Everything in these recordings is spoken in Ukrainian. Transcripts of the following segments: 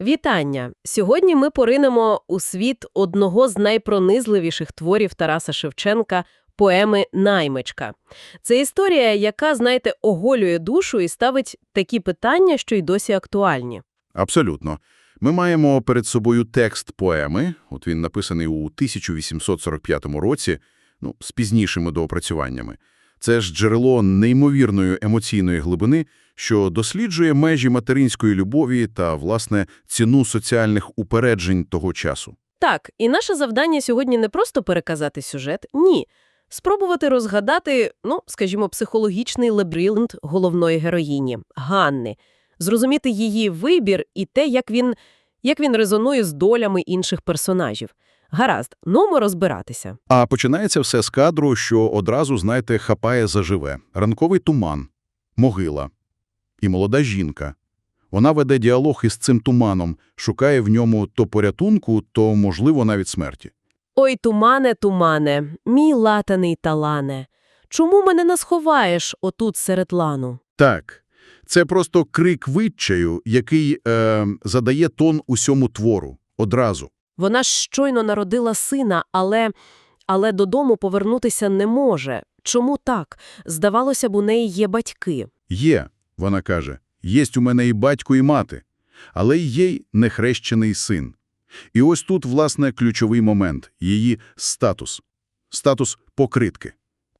Вітання! Сьогодні ми поринемо у світ одного з найпронизливіших творів Тараса Шевченка – поеми «Наймичка». Це історія, яка, знаєте, оголює душу і ставить такі питання, що й досі актуальні. Абсолютно. Ми маємо перед собою текст поеми, от він написаний у 1845 році, ну, з пізнішими доопрацюваннями. Це ж джерело неймовірної емоційної глибини, що досліджує межі материнської любові та, власне, ціну соціальних упереджень того часу. Так, і наше завдання сьогодні не просто переказати сюжет, ні. Спробувати розгадати, ну, скажімо, психологічний лабіринт головної героїні – Ганни, зрозуміти її вибір і те, як він, як він резонує з долями інших персонажів. Гаразд, ну розбиратися. А починається все з кадру, що одразу, знаєте, хапає заживе. Ранковий туман, могила і молода жінка. Вона веде діалог із цим туманом, шукає в ньому то порятунку, то, можливо, навіть смерті. Ой, тумане, тумане, мій латаний талане, чому мене не сховаєш отут серед лану? Так, це просто крик відчаю, який е, задає тон усьому твору одразу. Вона ж щойно народила сина, але, але додому повернутися не може. Чому так? Здавалося б, у неї є батьки. Є, вона каже, єсть у мене і батько, і мати, але й є й нехрещений син. І ось тут, власне, ключовий момент – її статус. Статус покритки.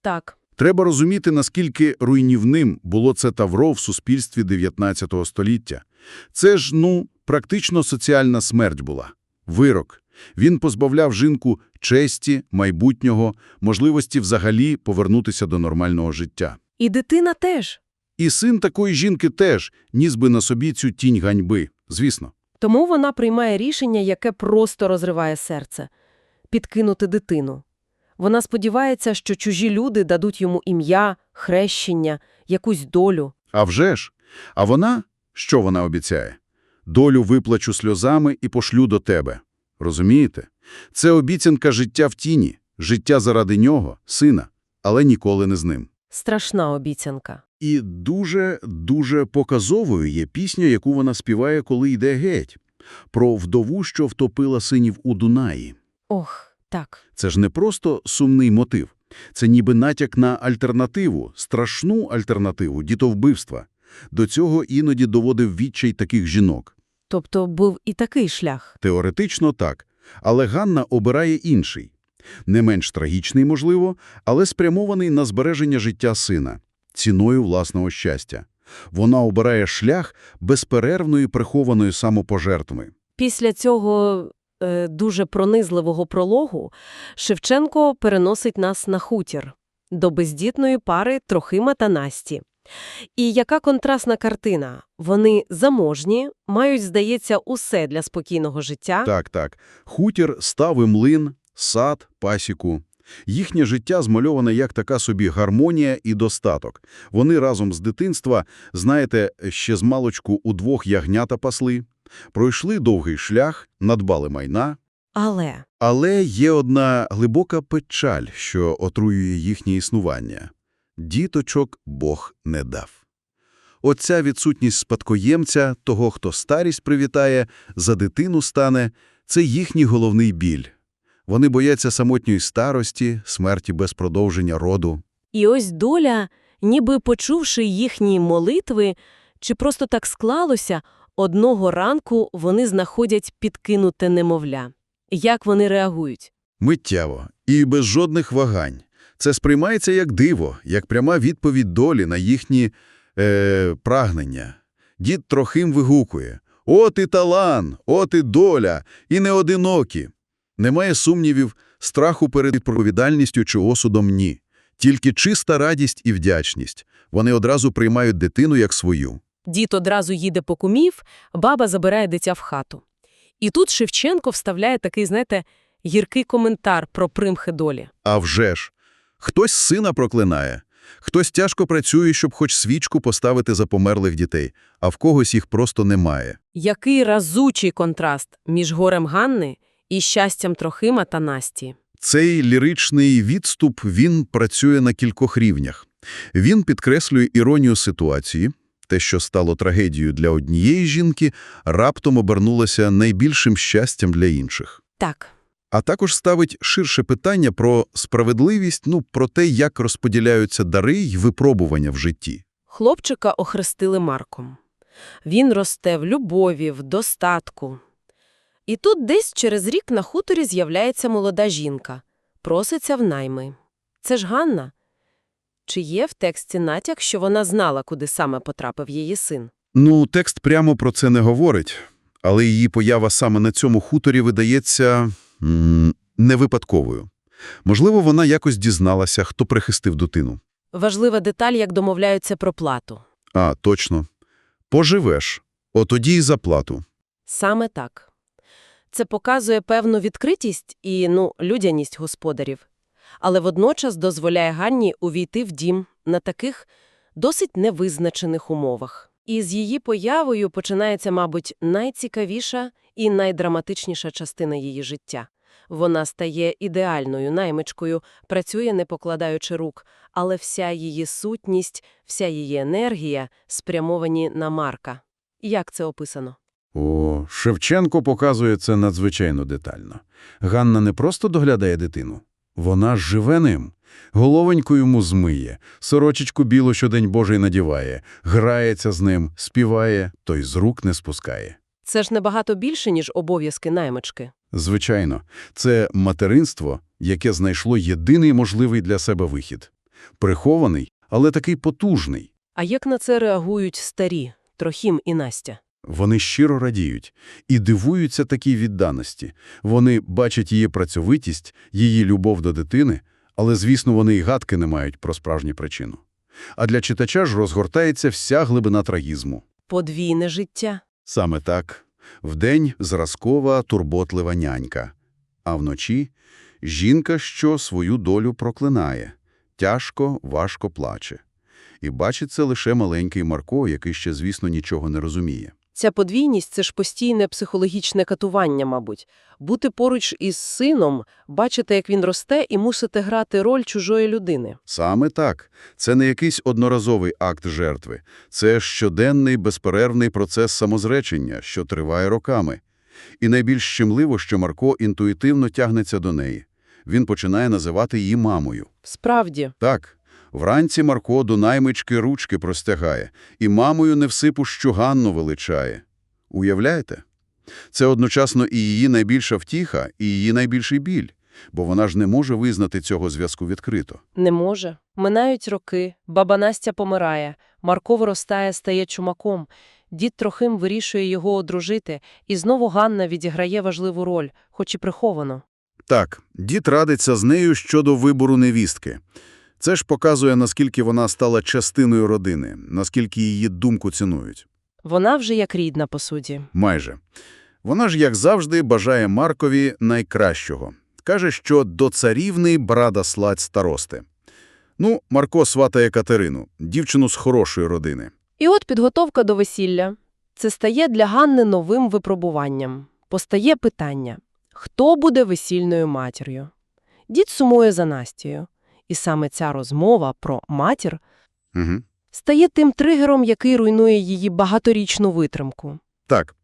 Так, Треба розуміти, наскільки руйнівним було це тавро в суспільстві 19 століття. Це ж, ну, практично соціальна смерть була. Вирок. Він позбавляв жінку честі, майбутнього, можливості взагалі повернутися до нормального життя. і дитина теж. І син такої жінки теж ніс би на собі цю тінь ганьби, звісно. Тому вона приймає рішення, яке просто розриває серце – підкинути дитину. Вона сподівається, що чужі люди дадуть йому ім'я, хрещення, якусь долю. А вже ж. А вона? Що вона обіцяє? Долю виплачу сльозами і пошлю до тебе. Розумієте? Це обіцянка життя в тіні, життя заради нього, сина, але ніколи не з ним. Страшна обіцянка. І дуже-дуже показовою є пісня, яку вона співає, коли йде геть. Про вдову, що втопила синів у Дунаї. Ох, так. Це ж не просто сумний мотив. Це ніби натяк на альтернативу, страшну альтернативу, дітовбивства. До цього іноді доводив відчай таких жінок. Тобто був і такий шлях. Теоретично так. Але Ганна обирає інший. Не менш трагічний, можливо, але спрямований на збереження життя сина, ціною власного щастя. Вона обирає шлях безперервної прихованої самопожертви. Після цього е, дуже пронизливого прологу Шевченко переносить нас на хутір до бездітної пари Трохима та Насті. І яка контрастна картина. Вони заможні, мають, здається, усе для спокійного життя. Так, так. Хутір, стави млин, сад, пасіку. Їхнє життя змальоване як така собі гармонія і достаток. Вони разом з дитинства, знаєте, ще з малочку удвох ягнята пасли, пройшли довгий шлях, надбали майна. Але Але є одна глибока печаль, що отруює їхнє існування. Діточок Бог не дав. Оця відсутність спадкоємця, того, хто старість привітає, за дитину стане – це їхній головний біль. Вони бояться самотньої старості, смерті без продовження роду. і ось доля, ніби почувши їхні молитви, чи просто так склалося, одного ранку вони знаходять підкинуте немовля. Як вони реагують? Миттєво і без жодних вагань. Це сприймається як диво, як пряма відповідь долі на їхні е, прагнення. Дід Трохим вигукує «От і талан, от і доля, і не одинокі». Немає сумнівів, страху перед відповідальністю чи осудом – ні. Тільки чиста радість і вдячність. Вони одразу приймають дитину як свою. Дід одразу їде по кумів, баба забирає дитя в хату. І тут Шевченко вставляє такий, знаєте, гіркий коментар про примхи долі. А вже ж! Хтось сина проклинає, хтось тяжко працює, щоб хоч свічку поставити за померлих дітей, а в когось їх просто немає. Який разучий контраст між горем Ганни і щастям Трохима та Насті. Цей ліричний відступ, він працює на кількох рівнях. Він підкреслює іронію ситуації, Те, що стало трагедією для однієї жінки, раптом обернулося найбільшим щастям для інших. Так. А також ставить ширше питання про справедливість, ну, про те, як розподіляються дари й випробування в житті. Хлопчика охрестили Марком. Він росте в любові, в достатку. І тут десь через рік на хуторі з'являється молода жінка. Проситься в найми. Це ж Ганна. Чи є в тексті натяк, що вона знала, куди саме потрапив її син? Ну, текст прямо про це не говорить, але її поява саме на цьому хуторі видається м, невипадковою. Можливо, вона якось дізналася, хто прихистив дитину. Важлива деталь, як домовляються про плату. А, точно. Поживеш. Отоді й за плату. Саме так. Це показує певну відкритість і, ну, людяність господарів. Але водночас дозволяє Ганні увійти в дім на таких досить невизначених умовах. І з її появою починається, мабуть, найцікавіша і найдраматичніша частина її життя. Вона стає ідеальною наймичкою, працює не покладаючи рук, але вся її сутність, вся її енергія спрямовані на Марка. Як це описано? О, Шевченко показує це надзвичайно детально. Ганна не просто доглядає дитину. Вона живе ним. Головоньку йому змиє, сорочечку білу щодень Божий надіває, грається з ним, співає, той з рук не спускає. Це ж набагато більше, ніж обов'язки наймички. Звичайно, це материнство, яке знайшло єдиний можливий для себе вихід. Прихований, але такий потужний. А як на це реагують старі, Трохім і Настя? Вони щиро радіють і дивуються такій відданості. Вони бачать її працьовитість, її любов до дитини, але, звісно, вони й гадки не мають про справжню причину. А для читача ж розгортається вся глибина трагізму. Подвійне життя. Саме так. Вдень зразкова, турботлива нянька. А вночі – жінка, що свою долю проклинає. Тяжко, важко плаче. І бачить це лише маленький Марко, який ще, звісно, нічого не розуміє. Ця подвійність – це ж постійне психологічне катування, мабуть. Бути поруч із сином, бачити, як він росте, і мусити грати роль чужої людини. Саме так. Це не якийсь одноразовий акт жертви. Це щоденний, безперервний процес самозречення, що триває роками. І найбільш щемливо, що Марко інтуїтивно тягнеться до неї. Він починає називати її мамою. Справді, Так, вранці Марко до наймички ручки простягає, і мамою невсипущу Ганну величає. Уявляєте? Це одночасно і її найбільша втіха, і її найбільший біль, бо вона ж не може визнати цього зв'язку відкрито. не може. Минають роки, баба Настя помирає, Марко виростає, стає чумаком. Дід Трохим вирішує його одружити, і знову Ганна відіграє важливу роль, хоч і приховано. Так, дід радиться з нею щодо вибору невістки. Це ж показує, наскільки вона стала частиною родини, наскільки її думку цінують. Вона вже як рідна, по суті. Майже. Вона ж, як завжди, бажає Маркові найкращого. Каже, що до царівни брада сладь старости. Ну, Марко сватає Катерину, дівчину з хорошої родини. І от підготовка до весілля. Це стає для Ганни новим випробуванням. Постає питання – хто буде весільною матір'ю? Дід сумує за Настєю. І саме ця розмова про матір Угу. стає тим тригером, який руйнує її багаторічну витримку. Так.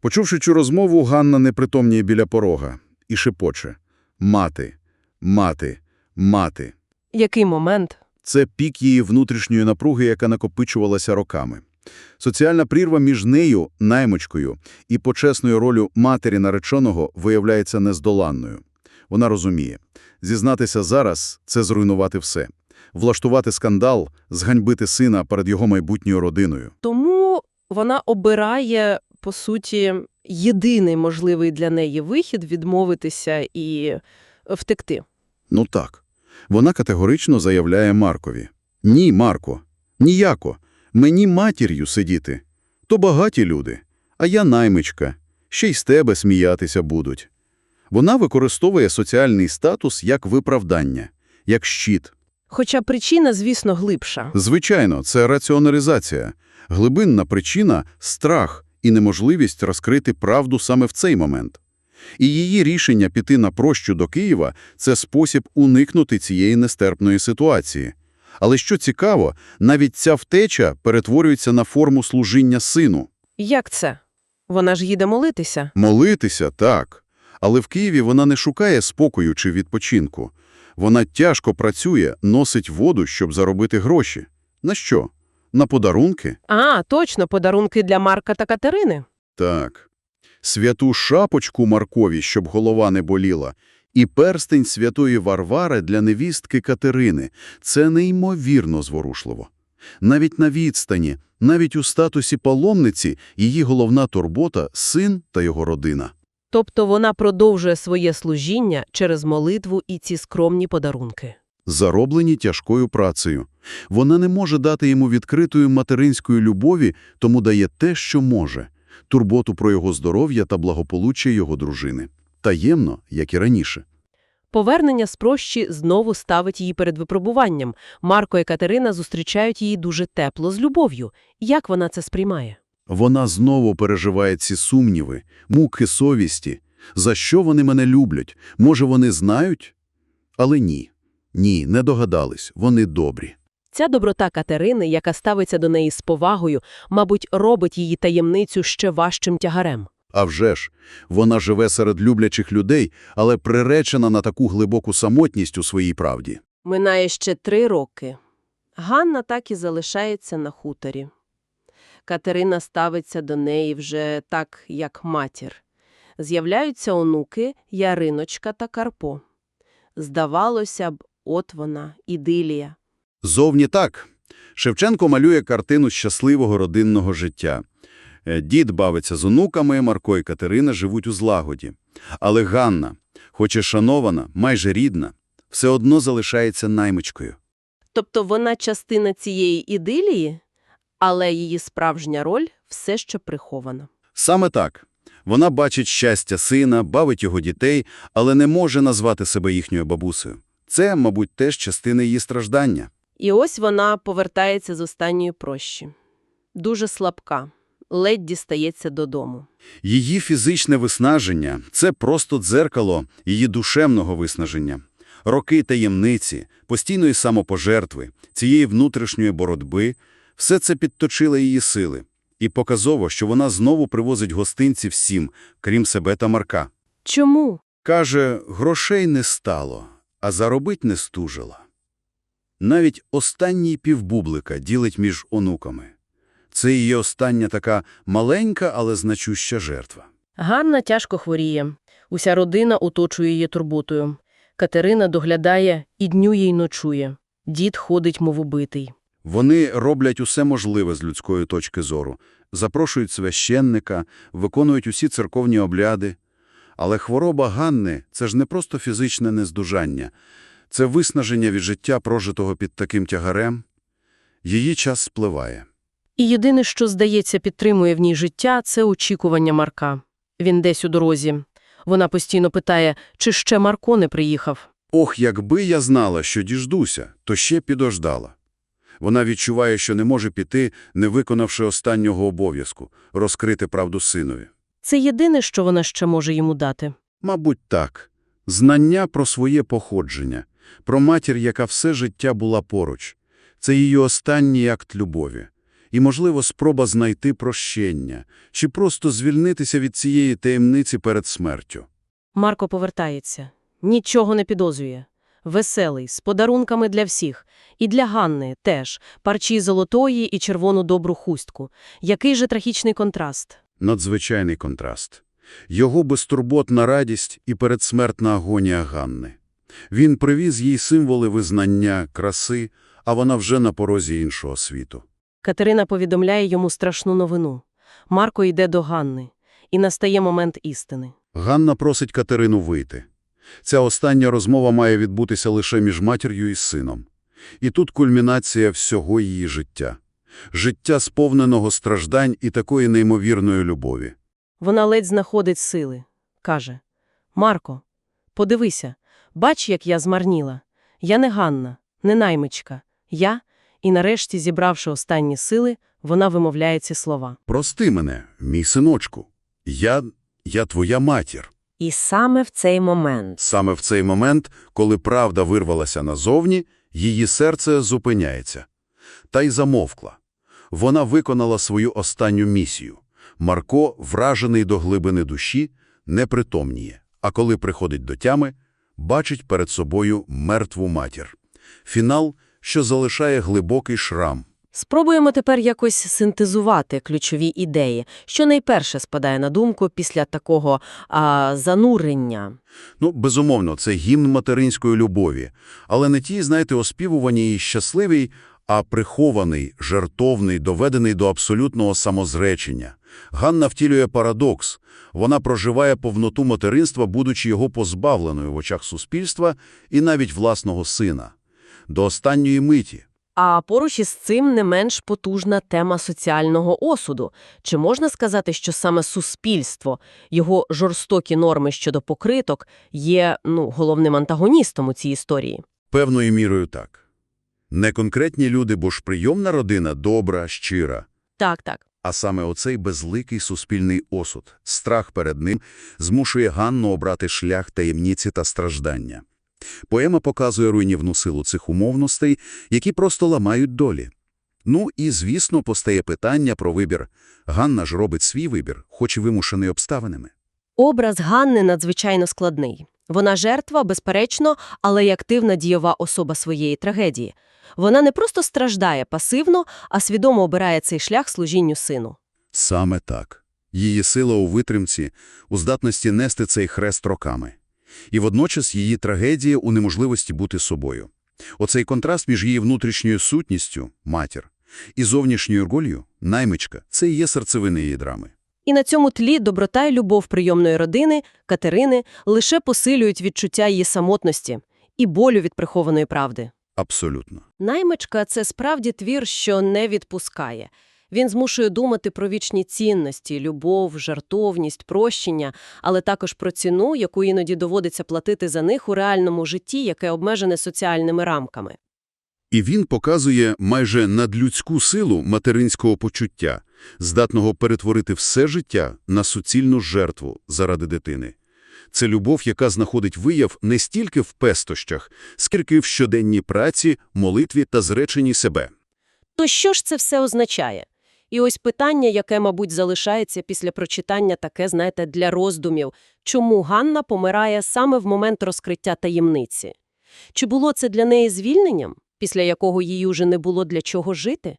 Почувши цю розмову, Ганна непритомніє біля порога і шепоче. Мати, мати, мати. Який момент? Це пік її внутрішньої напруги, яка накопичувалася роками. Соціальна прірва між нею, наймичкою, і почесною ролью матері нареченого виявляється нездоланною. Вона розуміє. Зізнатися зараз – це зруйнувати все. Влаштувати скандал, зганьбити сина перед його майбутньою родиною. Тому вона обирає, по суті, єдиний можливий для неї вихід відмовитися і втекти. Ну так. Вона категорично заявляє Маркові. Ні, Марко, ніяко. Мені матір'ю сидіти. То багаті люди, а я наймичка. Ще й з тебе сміятися будуть. Вона використовує соціальний статус як виправдання, як щит. Хоча причина, звісно, глибша. Звичайно, це раціоналізація. Глибинна причина – страх і неможливість розкрити правду саме в цей момент. І її рішення піти на прощу до Києва – це спосіб уникнути цієї нестерпної ситуації. Але що цікаво, навіть ця втеча перетворюється на форму служіння сину. Як це? Вона ж їде молитися. Молитися – так. Але в Києві вона не шукає спокою чи відпочинку. Вона тяжко працює, носить воду, щоб заробити гроші. На що? На подарунки? А, точно, подарунки для Марка та Катерини. Так. Святу шапочку Маркові, щоб голова не боліла, і перстень святої Варвари для невістки Катерини. Це неймовірно зворушливо. Навіть на відстані, навіть у статусі паломниці, її головна турбота – син та його родина. Тобто вона продовжує своє служіння через молитву і ці скромні подарунки. зароблені тяжкою працею. Вона не може дати йому відкритої материнської любові, тому дає те, що може – турботу про його здоров'я та благополуччя його дружини. Таємно, як і раніше. Повернення з прощі знову ставить її перед випробуванням. Марко і Катерина зустрічають її дуже тепло, з любов'ю. Як вона це сприймає? Вона знову переживає ці сумніви, муки совісті. За що вони мене люблять? Може, вони знають? Але ні. Ні, не догадались. Вони добрі. Ця доброта Катерини, яка ставиться до неї з повагою, мабуть, робить її таємницю ще важчим тягарем. А вже ж, вона живе серед люблячих людей, але приречена на таку глибоку самотність у своїй правді. Минає ще три роки. Ганна так і залишається на хуторі. Катерина ставиться до неї вже так, як матір. З'являються онуки Яриночка та Карпо. Здавалося б, от вона, ідилія. Зовні так. Шевченко малює картину щасливого родинного життя. Е, Дід бавиться з онуками, Марко і Катерина живуть у злагоді. Але Ганна, хоч і шанована, майже рідна, все одно залишається наймичкою. Тобто вона частина цієї ідилії, але її справжня роль все ще прихована. Саме так. Вона бачить щастя сина, бавить його дітей, але не може назвати себе їхньою бабусею. Це, мабуть, теж частина її страждання. І ось вона повертається з останньої прощі. Дуже слабка, ледь дістається додому. Її фізичне виснаження – це просто дзеркало її душевного виснаження. Роки таємниці, постійної самопожертви, цієї внутрішньої боротьби – все це підточило її сили. І показово, що вона знову привозить гостинці всім, крім себе та Марка. Чому? Каже, грошей не стало, а заробить не стужила. Навіть останній півбублика ділить між онуками. Це її остання така маленька, але значуща жертва. Ганна тяжко хворіє. Уся родина оточує її турботою. Катерина доглядає і днює, й ночує. Дід ходить, мов убитий. Вони роблять усе можливе з людської точки зору, запрошують священника, виконують усі церковні обряди. Але хвороба Ганни – це ж не просто фізичне нездужання, це виснаження від життя, прожитого під таким тягарем. Її час спливає. І єдине, що, здається, підтримує в ній життя – це очікування Марка. Він десь у дорозі. Вона постійно питає, чи ще Марко не приїхав. Ох, якби я знала, що діждуся, то ще підождала. Вона відчуває, що не може піти, не виконавши останнього обов'язку – розкрити правду синові. Це єдине, що вона ще може йому дати. Мабуть, так. Знання про своє походження, про матір, яка все життя була поруч. Це її останній акт любові. І, можливо, спроба знайти прощення, чи просто звільнитися від цієї таємниці перед смертю. Марко повертається. Нічого не підозрює. Веселий, з подарунками для всіх. І для Ганни теж. Парчі золотої і червону добру хустку. Який же трагічний контраст. Надзвичайний контраст. Його безтурботна радість і передсмертна агонія Ганни. Він привіз їй символи визнання, краси, а вона вже на порозі іншого світу. Катерина повідомляє йому страшну новину. Марко йде до Ганни. І настає момент істини. Ганна просить Катерину вийти. Ця остання розмова має відбутися лише між матір'ю і сином. І тут кульмінація всього її життя. Життя сповненого страждань і такої неймовірної любові. Вона ледь знаходить сили. Каже, Марко, подивися, бач, як я змарніла. Я не Ганна, не наймичка. Я, і нарешті, зібравши останні сили, вона вимовляє ці слова. «Прости мене, мій синочку. Я, я твоя матір». І саме в цей момент Саме в цей момент, коли правда вирвалася назовні, Її серце зупиняється. Та й замовкла. Вона виконала свою останню місію. Марко, вражений до глибини душі, не притомніє, а коли приходить до тями, бачить перед собою мертву матір. Фінал, що залишає глибокий шрам. Спробуємо тепер якось синтезувати ключові ідеї, що найперше спадає на думку після такого а, занурення. Ну, безумовно, це гімн материнської любові, але не ті, знаєте, оспівувані і щасливій, а прихований, жертовний, доведений до абсолютного самозречення. Ганна втілює парадокс. Вона проживає повноту материнства, будучи його позбавленою в очах суспільства і навіть власного сина. До останньої миті. А поруч із цим не менш потужна тема соціального осуду. Чи можна сказати, що саме суспільство, його жорстокі норми щодо покриток є ну, головним антагоністом у цій історії? Певною мірою так. Не конкретні люди, бо ж прийомна родина добра, щира. Так, так. А саме оцей безликий суспільний осуд, страх перед ним, змушує Ганну обрати шлях таємниці та страждання. Поема показує руйнівну силу цих умовностей, які просто ламають долі. Ну і, звісно, постає питання про вибір. Ганна ж робить свій вибір, хоч і вимушений обставинами. Образ Ганни надзвичайно складний. Вона жертва, безперечно, але й активна дієва особа своєї трагедії. Вона не просто страждає пасивно, а свідомо обирає цей шлях служінню сину. Саме так. Її сила у витримці, у здатності нести цей хрест роками. І водночас її трагедія у неможливості бути собою. Оцей контраст між її внутрішньою сутністю – матір, і зовнішньою ролью – наймичка – це і є серцевина її драми. І на цьому тлі доброта й любов прийомної родини, Катерини, лише посилюють відчуття її самотності і болю від прихованої правди. Абсолютно. Наймичка – це справді твір, що не відпускає. Він змушує думати про вічні цінності – любов, жартовність, прощення, але також про ціну, яку іноді доводиться платити за них у реальному житті, яке обмежене соціальними рамками. І він показує майже надлюдську силу материнського почуття, здатного перетворити все життя на суцільну жертву заради дитини. Це любов, яка знаходить вияв не стільки в пестощах, скільки в щоденній праці, молитві та зреченні себе. То що ж це все означає? І ось питання, яке, мабуть, залишається після прочитання таке, знаєте, для роздумів. Чому Ганна помирає саме в момент розкриття таємниці? Чи було це для неї звільненням, після якого їй уже не було для чого жити?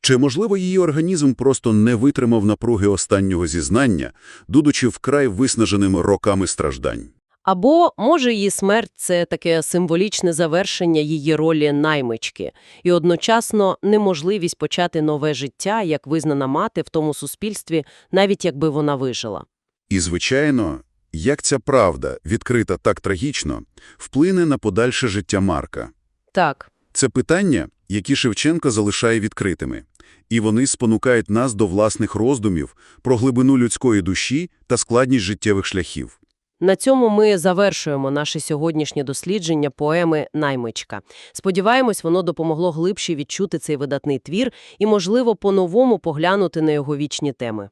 Чи, можливо, її організм просто не витримав напруги останнього зізнання, дудучи вкрай виснаженим роками страждань? Або, може, її смерть – це таке символічне завершення її ролі наймички і одночасно неможливість почати нове життя, як визнана мати в тому суспільстві, навіть якби вона вижила. І, звичайно, як ця правда, відкрита так трагічно, вплине на подальше життя Марка. Так. Це питання, які Шевченко залишає відкритими, і вони спонукають нас до власних роздумів про глибину людської душі та складність життєвих шляхів. На цьому ми завершуємо наше сьогоднішнє дослідження поеми «Наймичка». Сподіваємось, воно допомогло глибше відчути цей видатний твір і, можливо, по-новому поглянути на його вічні теми.